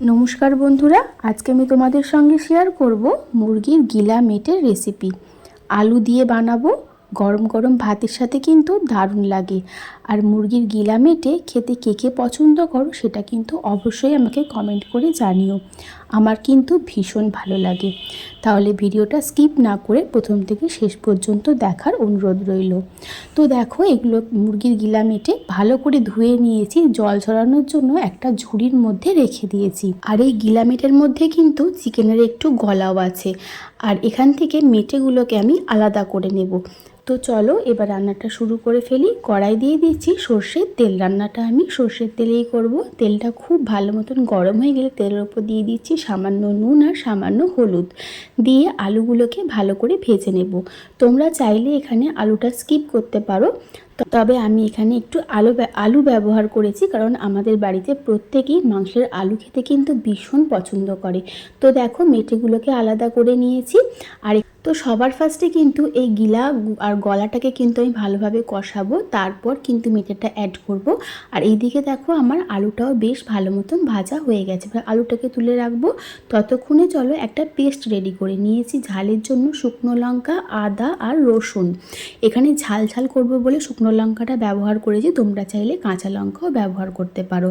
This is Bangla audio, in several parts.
নমস্কার বন্ধুরা, আজকে আমি তোমাদের সঙ্গে শেয়ার করব মুরগির গিলা মেটের রেসিপি আলু দিয়ে বানাবো গরম গরম ভাতের সাথে কিন্তু দারুণ লাগে। আর মুরগির গিলা মেটে খেতে কে কে পছন্দ করো সেটা কিন্তু অবশ্যই আমাকে কমেন্ট করে জানিও। আমার কিন্তু ভীষণ ভালো লাগে। তাহলে ভিডিওটা স্কিপ না করে প্রথম থেকে শেষ পর্যন্ত দেখার অনুরোধ রইল। তো দেখো এগুলো মুরগির গিলা মেটে ভালো করে ধুয়ে নিয়েছি, জল ছড়ানোর জন্য একটা ঝুড়ির মধ্যে রেখে দিয়েছি। আর এই গিলা মেটের মধ্যে কিন্তু চিকেনের একটু গলাও আছে। আর এখান থেকে মেটেগুলোকে আমি আলাদা করে নেব। তো চলো, এবার রান্নাটা শুরু করে ফেলি। কড়াই দিয়ে দিচ্ছি সর্ষের তেল। রান্নাটা আমি সর্ষের তেলেই করব। তেলটা খুব ভালো মতন গরম হয়ে গেলে তেলের ওপর দিয়ে দিচ্ছি সামান্য নুন আর সামান্য হলুদ। দিয়ে আলুগুলোকে ভালো করে ভেজে নেব। তোমরা চাইলে এখানে আলুটা স্কিপ করতে পারো। তবে আমি এখানে একটু আলু আলু ব্যবহার করেছি কারণ আমাদের বাড়িতে প্রত্যেকেই মাংসের আলু খেতে কিন্তু ভীষণ পছন্দ করে। তো দেখো মেটেগুলোকে আলাদা করে নিয়েছি। আর তো সবার ফার্স্টে কিন্তু এই গিলা আর গলাটাকে কিন্তু আমি ভালোভাবে কষাবো, তারপর কিন্তু মেটেটা অ্যাড করব। আর এইদিকে দেখো আমার আলুটাও বেশ ভালো মতন ভাজা হয়ে গেছে। আলুটাকে তুলে রাখব। ততক্ষণে চলো একটা পেস্ট রেডি করে নিয়েছি, ঝালের জন্য শুকনো লঙ্কা, আদা আর রসুন। এখানে ঝাল ঝাল করব বলে শুকনো লঙ্কাটা ব্যবহার করেছি, তোমরা চাইলে কাঁচা লঙ্কাও ব্যবহার করতে পারো।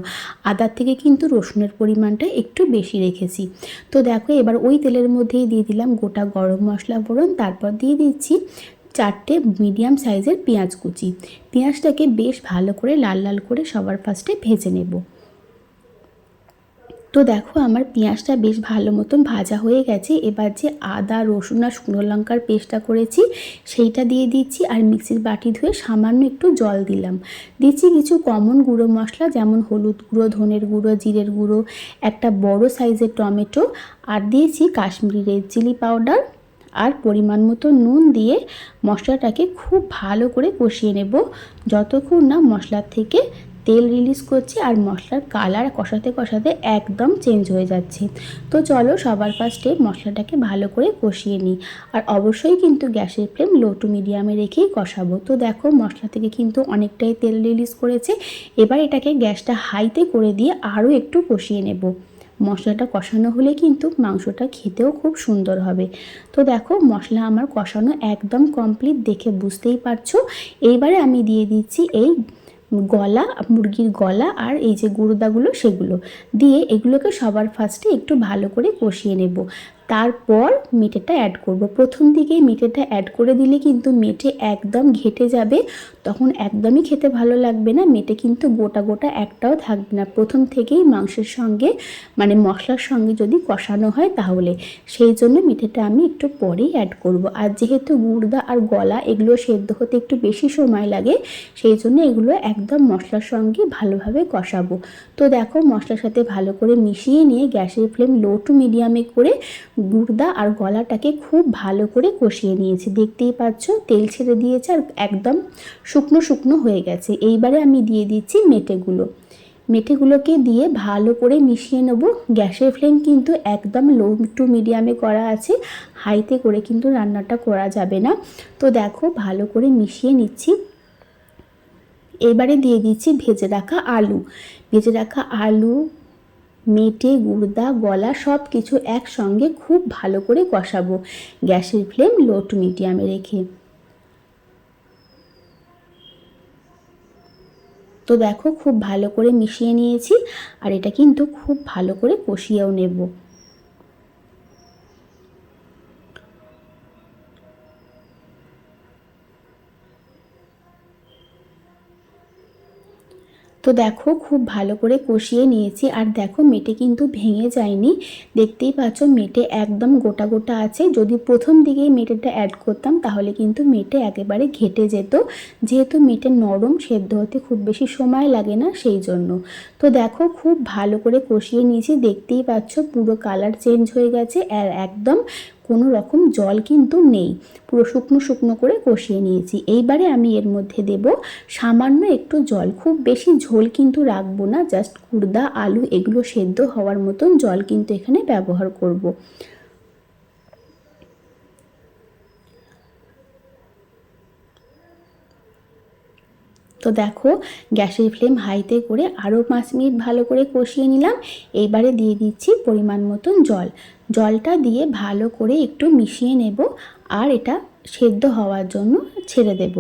আদার থেকে কিন্তু রসুনের পরিমাণটা একটু বেশি রেখেছি। তো দেখো এবার ওই তেলের মধ্যেই দিয়ে দিলাম গোটা গরম মশলা ফোড়ন, তারপর দিয়ে দিচ্ছি চারটে মিডিয়াম সাইজের পেঁয়াজ কুচি। পেঁয়াজটাকে বেশ ভালো করে লাল লাল করে সবার ফার্স্টে ভেজে নেব। তো দেখো আমার পেঁয়াজটা বেশ ভালো মতন ভাজা হয়ে গেছে। এবার যে আদা, রসুন আর শুকনো লঙ্কার পেস্টটা করেছি, সেইটা দিয়ে দিচ্ছি আর মিক্সির বাটি ধুয়ে সামান্য একটু জল দিলাম। দিচ্ছি কিছু কমন গুঁড়ো মশলা, যেমন হলুদ গুঁড়ো, ধনের গুঁড়ো, জিরের গুঁড়ো, একটা বড় সাইজের টমেটো, আর দিয়েছি কাশ্মীরি রেড চিলি পাউডার আর পরিমাণ মতো নুন দিয়ে মশলাটাকে খুব ভালো করে কষিয়ে নেব। যতক্ষণ না মশলার থেকে তেল রিলিজ করছে আর মশলার কালার কষাতে কষাতে একদম চেঞ্জ হয়ে যাচ্ছে। তো চলো সবার ফার্স্টে মশলাটাকে ভালো করে কষিয়ে নিই। আর অবশ্যই কিন্তু গ্যাসের ফ্লেম লো টু মিডিয়ামে রেখেই কষাবো। তো দেখো মশলা থেকে কিন্তু অনেকটাই তেল রিলিজ করেছে। এবার এটাকে গ্যাসটা হাইতে করে দিয়ে আরও একটু কষিয়ে নেব। মশলাটা কষানো হলে কিন্তু মাংসটা খেতেও খুব সুন্দর হবে। তো দেখো, মশলা আমার কষানো একদম কমপ্লিট দেখে বুঝতেই পারছ। এইবারে আমি দিয়ে দিচ্ছি এই গলা, মুরগির গলা আর এই যে গুঁড়োদাগুলো সেগুলো। দিয়ে এগুলোকে সবার ফার্স্টে একটু ভালো করে কষিয়ে নেব। তারপর মেটেটা অ্যাড করব। প্রথম দিকেই মেটেটা অ্যাড করে দিলে কিন্তু মেটে একদম ঘেটে যাবে। তখন একদমই খেতে ভালো লাগবে না, মেটে কিন্তু গোটা গোটা একটাও থাকবে না। প্রথম থেকেই মাংসের সঙ্গে মানে মশলার সঙ্গে যদি কষানো হয় তাহলে। সেই জন্য মেটেটা আমি একটু পরেই অ্যাড করব। আর যেহেতু গুড়দা আর গলা এগুলো সেদ্ধ হতে একটু বেশি সময় লাগে, সেই জন্য এগুলো একদম মশলার সঙ্গে ভালোভাবে কষাবো। তো দেখো মশলার সাথে ভালো করে মিশিয়ে নিয়ে গ্যাসের ফ্লেম লো টু মিডিয়ামে করে গুড়দা আর গলাটাকে খুব ভালো করে কষিয়ে নিয়েছি। দেখতেই পাচ্ছ, তেল ছেড়ে দিয়েছে আর একদম শুকনো শুকনো হয়ে গেছে। এইবারে আমি দিয়ে দিচ্ছি মেটেগুলো। মেটেগুলোকে দিয়ে ভালো করে মিশিয়ে নেব। গ্যাসের ফ্লেম কিন্তু একদম লো টু মিডিয়ামে করা আছে। হাইতে করে কিন্তু রান্নাটা করা যাবে না। তো দেখো, ভালো করে মিশিয়ে নিচ্ছি। এবারে দিয়ে দিচ্ছি ভেজে রাখা আলু। ভেজে রাখা আলু মেটে গুড়দা গলা সব কিছু একসঙ্গে খুব ভালো করে কষাবো। গ্যাসের ফ্লেম লো টু মিডিয়ামে রেখে। তো দেখো, খুব ভালো করে মিশিয়ে নিয়েছি, আর এটা কিন্তু খুব ভালো করে কষিয়েও নেব। তো দেখো, খুব ভালো করে কষিয়ে নিয়েছি। আর দেখো, মেটে কিন্তু ভেঙে যায়নি। দেখতেই পাচ্ছ, মেটে একদম গোটা গোটা আছে। যদি প্রথম দিকেই মেটেটা অ্যাড করতাম, তাহলে কিন্তু মেটে একেবারে ঘেটে যেত। যেহেতু মেটে নরম, সেদ্ধ হতে খুব বেশি সময় লাগে না, সেই জন্য। তো দেখো, খুব ভালো করে কষিয়ে নিয়েছি। দেখতেই পাচ্ছ, পুরো কালার চেঞ্জ হয়ে গেছে। আর একদম কোনো রকম জল কিন্তু নেই। পুরো শুকনো শুকনো করে কষিয়ে নিয়েছি। এইবারে আমি এর মধ্যে দেব সামান্য একটু জল। খুব বেশি ঝোল কিন্তু রাখব না, জাস্ট কুর্দা, আলু এগুলো সেদ্ধ হওয়ার মতন জল কিন্তু এখানে ব্যবহার করব। তো দেখো, গ্যাসের ফ্লেম হাইতে করে আরও পাঁচ মিনিট ভালো করে কষিয়ে নিলাম। এইবারে দিয়ে দিচ্ছি পরিমাণ মতন জল। জলটা দিয়ে ভালো করে একটু মিশিয়ে নেব আর এটা সেদ্ধ হওয়ার জন্য ছেড়ে দেব।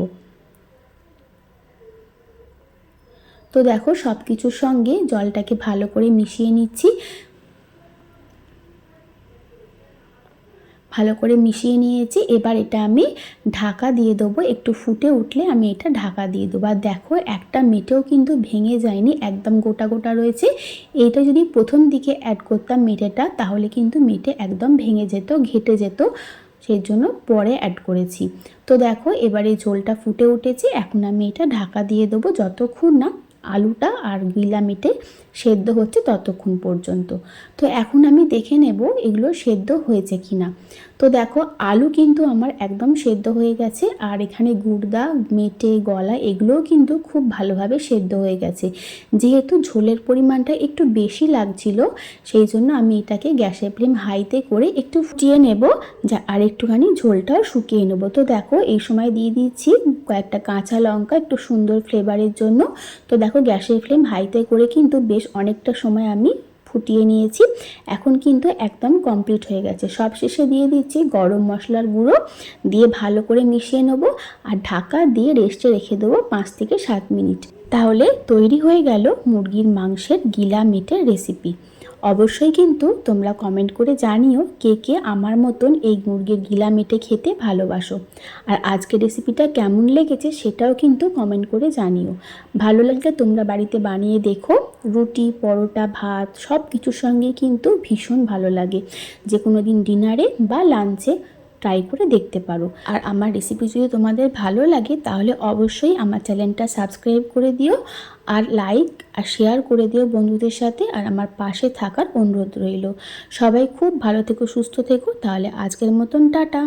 তো দেখো সব কিছুর সঙ্গে জলটাকে ভালো করে মিশিয়ে নিচ্ছি। ভালো করে মিশিয়ে নিয়েছি। এবার এটা আমি ঢাকা দিয়ে দেবো। একটু ফুটে উঠলে আমি এটা ঢাকা দিয়ে দেবো। আর দেখো, একটা মেটেও কিন্তু ভেঙে যায়নি, একদম গোটা গোটা রয়েছে। এইটা যদি প্রথম দিকে অ্যাড করতাম মেটেটা, তাহলে কিন্তু মেটে একদম ভেঙে যেত, ঘেটে যেত। সেই জন্য পরে অ্যাড করেছি। তো দেখো, এবারে ঝোলটা ফুটে উঠেছে। এখন আমি এটা ঢাকা দিয়ে দেবো। যতক্ষণ না আলুটা আর গিলা মেটে সেদ্ধ হচ্ছে ততক্ষণ পর্যন্ত। তো এখন আমি দেখে নেব এগুলো সেদ্ধ হয়েছে কি না তো দেখো, আলু কিন্তু আমার একদম সেদ্ধ হয়ে গেছে, আর এখানে গুড়দা, মেটে, গলা এগুলোও কিন্তু খুব ভালোভাবে সেদ্ধ হয়ে গেছে। যেহেতু ঝোলের পরিমাণটা একটু বেশি লাগছিল, সেই জন্য আমি এটাকে গ্যাসের ফ্লেম হাইতে করে একটু ফুটিয়ে নেব, যা আর একটুখানি ঝোলটাও শুকিয়ে নেব। তো দেখো, এই সময় দিয়ে দিচ্ছি কয়েকটা কাঁচা লঙ্কা একটু সুন্দর ফ্লেভারের জন্য। তো দেখো, গ্যাসের ফ্লেম হাইতে করে কিন্তু বেশ অনেকটা সময় আমি ফুটিয়ে নিয়েছি। এখন কিন্তু একদম কমপ্লিট হয়ে গেছে। সব শেষে দিয়ে দিচ্ছি গরম মশলার গুঁড়ো। দিয়ে ভালো করে মিশিয়ে নেব আর ঢাকা দিয়ে রেস্টে রেখে দেবো পাঁচ থেকে সাত মিনিট। তাহলে তৈরি হয়ে গেল মুরগির মাংসের গিলা মেটের রেসিপি অবশ্যই কিন্তু তোমরা কমেন্ট করে জানিও কে কে আমার মতন এই মুরগির গিলা মেটে খেতে ভালোবাসো। আর আজকের রেসিপিটা কেমন লেগেছে সেটাও কিন্তু কমেন্ট করে জানিও। ভালো লাগলে তোমরা বাড়িতে বানিয়ে দেখো, রুটি, পরোটা, ভাত সব কিছুর সঙ্গে কিন্তু ভীষণ ভালো লাগে। যে কোনো দিন ডিনারে বা লাঞ্চে ট্রাই করে দেখতে পারো। আর আমার রেসিপি যদি তোমাদের ভালো লাগে, তাহলে অবশ্যই আমার চ্যানেলটা সাবস্ক্রাইব করে দিও, আর লাইক আর শেয়ার করে দিও বন্ধুদের সাথে, আর আমার পাশে থাকার অনুরোধ রইল। সবাই খুব ভালো থেকো, সুস্থ থেকো, তাহলে আজকের মতন টাটা।